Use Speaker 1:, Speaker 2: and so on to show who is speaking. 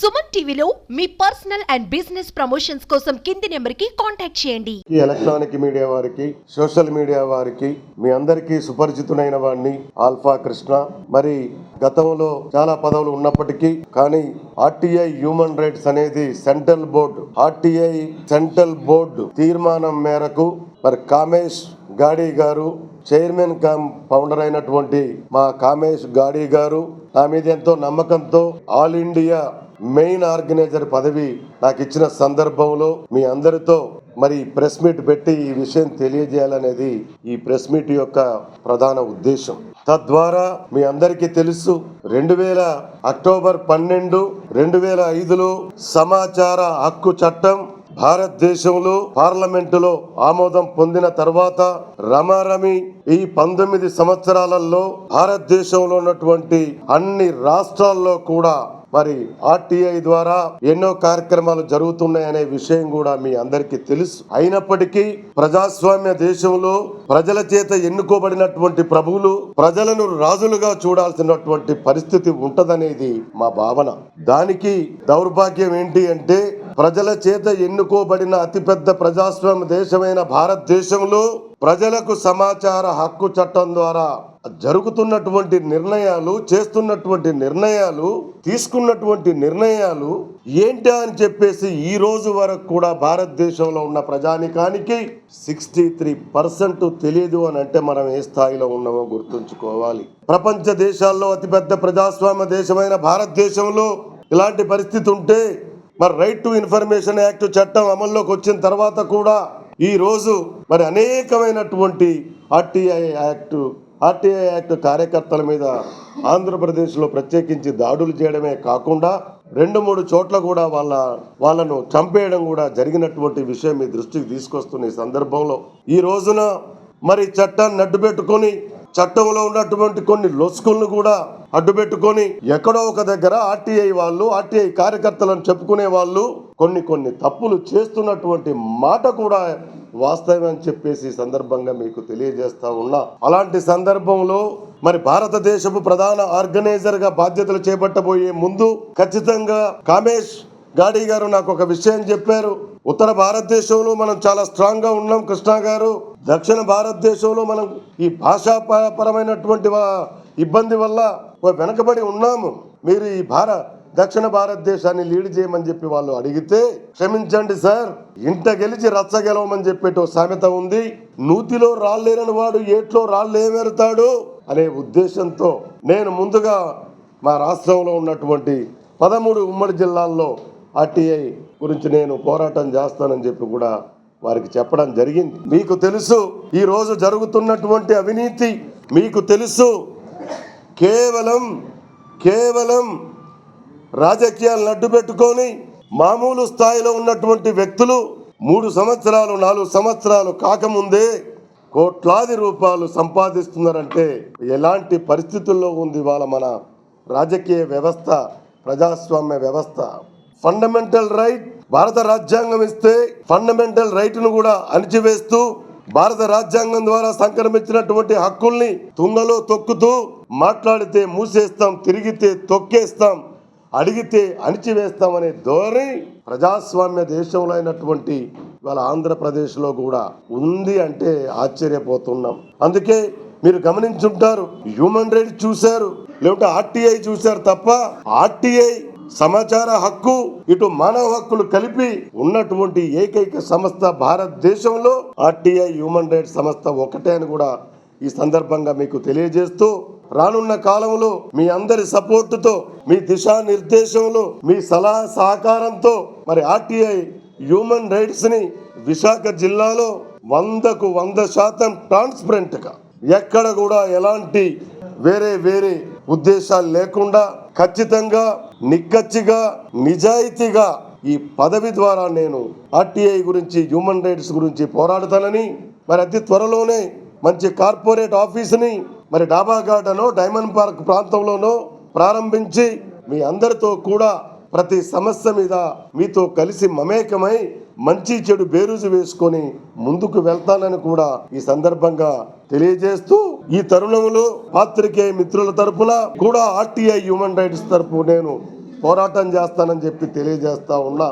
Speaker 1: సుమన్ టీవీలో మీ personal and business promotions కోసం కింది నెంబర్కి కాంటాక్ట్ చేయండి.
Speaker 2: ఈ ఎలక్ట్రానిక్ మీడియా వారికి సోషల్ మీడియా వారికి మీ అందరికీ సుపరిచితుడైన వాడిని ఆల్ఫా కృష్ణ. మరి గతంలో చాలా పదవులు ఉన్నప్పటికీ కానీ ఆర్టీఐ హ్యూమన్ రైట్స్ అనేది central board RTI central board తీర్మానం మేరకు మరి కామేష్ గాడి గారు చైర్మన్ కమ్ ఫౌండర్ అయినటువంటి మా కామేష్ గాడి గారు నా మీద ఎంతో నమ్మకంతో ఆల్ ఇండియా మెయిన్ ఆర్గనైజర్ పదవి నాకు ఇచ్చిన సందర్భంలో మీ అందరితో మరి ప్రెస్ మీట్ పెట్టి ఈ విషయం తెలియజేయాలనేది ఈ ప్రెస్ మీట్ యొక్క ప్రధాన ఉద్దేశం. తద్వారా మీ అందరికీ తెలుసు రెండు వేల అక్టోబర్ పన్నెండు రెండు వేల ఐదులో సమాచార హక్కు చట్టం భారతదేశంలో పార్లమెంటులో ఆమోదం పొందిన తర్వాత రమారమి ఈ పంతొమ్మిది సంవత్సరాలలో భారతదేశంలో ఉన్నటువంటి అన్ని రాష్ట్రాల్లో కూడా మరి ఆర్టీఐ ద్వారా ఎన్నో కార్యక్రమాలు జరుగుతున్నాయనే విషయం కూడా మీ అందరికీ తెలుసు. అయినప్పటికీ ప్రజాస్వామ్య దేశంలో ప్రజల చేత ఎన్నుకోబడినటువంటి ప్రభువులు ప్రజలను రాజులుగా చూడాల్సినటువంటి పరిస్థితి ఉంటదనేది మా భావన. దానికి దౌర్భాగ్యం ఏంటి అంటే ప్రజల చేత ఎన్నుకోబడిన అతిపెద్ద ప్రజాస్వామ్య దేశమైన భారతదేశంలో ప్రజలకు సమాచార హక్కు చట్టం ద్వారా జరుగుతున్నటువంటి నిర్ణయాలు చేస్తున్నటువంటి నిర్ణయాలు తీసుకున్నటువంటి నిర్ణయాలు ఏంటా అని చెప్పేసి ఈ రోజు వరకు కూడా భారతదేశంలో ఉన్న ప్రజానికానికి సిక్స్టీ త్రీ పర్సెంట్ తెలియదు అని అంటే మనం ఏ స్థాయిలో ఉన్నామో గుర్తుంచుకోవాలి. ప్రపంచ దేశాల్లో అతిపెద్ద ప్రజాస్వామ్య దేశమైన భారతదేశంలో ఇలాంటి పరిస్థితి ఉంటే మరి రైట్ టు ఇన్ఫర్మేషన్ యాక్ట్ చట్టం అమల్లోకి వచ్చిన తర్వాత కూడా ఈ రోజు మరి అనేకమైనటువంటి ఆర్టీఐ యాక్ట్ ఆర్టీఐ యాక్ట్ కార్యకర్తల మీద ఆంధ్రప్రదేశ్లో ప్రత్యేకించి దాడులు చేయడమే కాకుండా రెండు మూడు చోట్ల కూడా వాళ్ళ వాళ్ళను చంపేయడం కూడా జరిగినటువంటి విషయం మీ దృష్టికి తీసుకొస్తున్న ఈ సందర్భంలో. ఈ రోజున మరి చట్టాన్ని అడ్డు పెట్టుకొని చట్టంలో ఉన్నటువంటి కొన్ని లొసుకులను కూడా అడ్డుపెట్టుకొని ఎక్కడో ఒక దగ్గర ఆర్టీఐ వాళ్ళు ఆర్టీఐ కార్యకర్తలను చెప్పుకునే వాళ్ళు కొన్ని కొన్ని తప్పులు చేస్తున్నటువంటి మాట కూడా వాస్తవం అని చెప్పేసి సందర్భంగా మీకు తెలియజేస్తా ఉన్నా. అలాంటి సందర్భంలో మరి భారతదేశపు ప్రధాన ఆర్గనైజర్గా బాధ్యతలు చేపట్టబోయే ముందు ఖచ్చితంగా కామేష్ గాడి గారు నాకు ఒక విషయం చెప్పారు. ఉత్తర భారతదేశంలో మనం చాలా స్ట్రాంగ్గా ఉన్నాం కృష్ణ గారు. దక్షిణ భారతదేశంలో మనం ఈ భాషాపరమైనటువంటి ఇబ్బంది వల్ల వెనకబడి ఉన్నాము. మీరు ఈ భార దక్షిణ భారతదేశాన్ని లీడ్ చేయమని చెప్పి వాళ్ళు అడిగితే క్షమించండి సార్ ఇంట గెలిచి రచ్చ గెలవమని చెప్పేటో సామెత ఉంది. నూతిలో రాళ్ళేరని వాడు ఏట్లో రాళ్ళేమెరుతాడు అనే ఉద్దేశంతో నేను ముందుగా మా రాష్ట్రంలో ఉన్నటువంటి పదమూడు ఉమ్మడి జిల్లాల్లో ఆర్టీఐ గురించి నేను పోరాటం చేస్తానని చెప్పి కూడా వారికి చెప్పడం జరిగింది. మీకు తెలుసు ఈ రోజు జరుగుతున్నటువంటి అవినీతి మీకు తెలుసు. కేవలం కేవలం రాజకీయాలను అడ్డు పెట్టుకొని మామూలు స్థాయిలో ఉన్నటువంటి వ్యక్తులు మూడు సంవత్సరాలు నాలుగు సంవత్సరాలు కాకముందే కోట్లాది రూపాయలు సంపాదిస్తున్నారంటే ఎలాంటి పరిస్థితుల్లో ఉంది వాళ్ళ మన రాజకీయ వ్యవస్థ ప్రజాస్వామ్య వ్యవస్థ? ఫండమెంటల్ రైట్ భారత రాజ్యాంగం ఇస్తే ఫండమెంటల్ రైట్ను కూడా అణిచివేస్తూ భారత రాజ్యాంగం ద్వారా సంక్రమించినటువంటి హక్కుల్ని తుంగలో తొక్కుతూ మాట్లాడితే మూసేస్తాం తిరిగితే తొక్కేస్తాం అడిగితే అణిచివేస్తామనే ధోరణి ప్రజాస్వామ్య దేశంలో అయినటువంటి ఇవాళ ఆంధ్రప్రదేశ్లో కూడా ఉంది అంటే ఆశ్చర్యపోతున్నాం. అందుకే మీరు గమనించుంటారు హ్యూమన్ రైట్స్ చూశారు లేకుంటే ఆర్టీఐ చూశారు తప్ప ఆర్టీఐ సమాచార హక్కు ఇటు మానవ హక్కులు కలిపి ఉన్నటువంటి ఏకైక సంస్థ భారతదేశంలో ఆర్టీఐ హ్యూమన్ రైట్స్ సంస్థ ఒకటే అని కూడా ఈ సందర్భంగా మీకు తెలియజేస్తూ రానున్న కాలంలో మీ అందరి సపోర్టుతో మీ దిశానిర్దేశంలో మీ సలహా సహకారంతో మరి ఆర్టీఐ హ్యూమన్ రైట్స్ని విశాఖ జిల్లాలో వందకు వంద శాతం ట్రాన్స్పరెంట్గా ఎక్కడ కూడా ఎలాంటి వేరే వేరే ఉద్దేశాలు లేకుండా ఖచ్చితంగా నిక్కచ్చిగా నిజాయితీగా ఈ పదవి ద్వారా నేను ఆర్టీఐ గురించి హ్యూమన్ రైట్స్ గురించి పోరాడతానని మరి అతి త్వరలోనే మంచి కార్పొరేట్ ఆఫీస్ని మరి డాబా గార్డెనో డైమండ్ పార్క్ ప్రాంతంలోనో ప్రారంభించి మీ అందరితో కూడా ప్రతి సమస్య మీద మీతో కలిసి మమేకమై మంచి చెడు బేరుజు వేసుకొని ముందుకు వెళ్తానని కూడా ఈ సందర్భంగా తెలియజేస్తూ ఈ తరుణంలో పాత్రికేయ మిత్రుల తరపున కూడా ఆర్టీఐ హ్యూమన్ రైట్స్ తరపు నేను పోరాటం చేస్తానని చెప్పి తెలియజేస్తా ఉన్నా.